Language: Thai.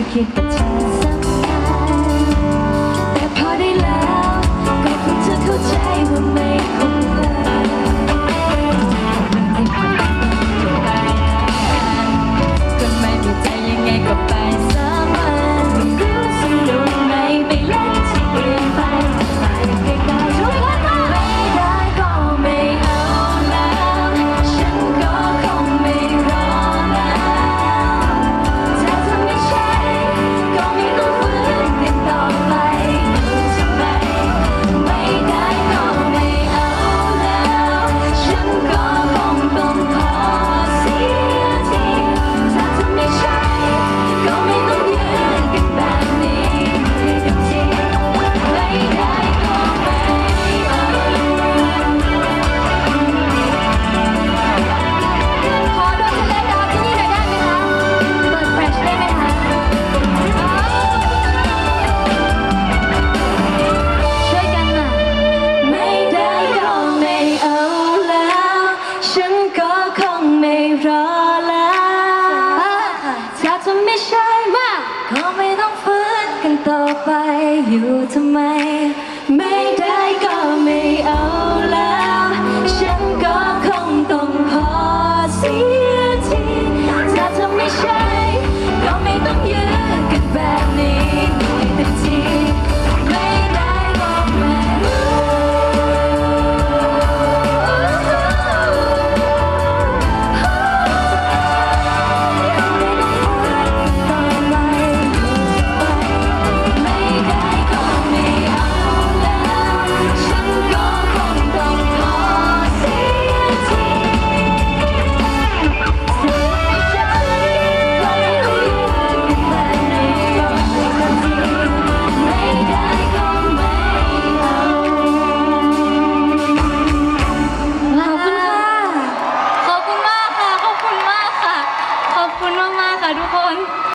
ก็คิดกับฉันสักแต่พอได้แล้วก็คงจะเข้าใจว่าไม่ ใช่มาก ก็ไม่ต้องฟื้นกันต่อไปอยู่ทำไม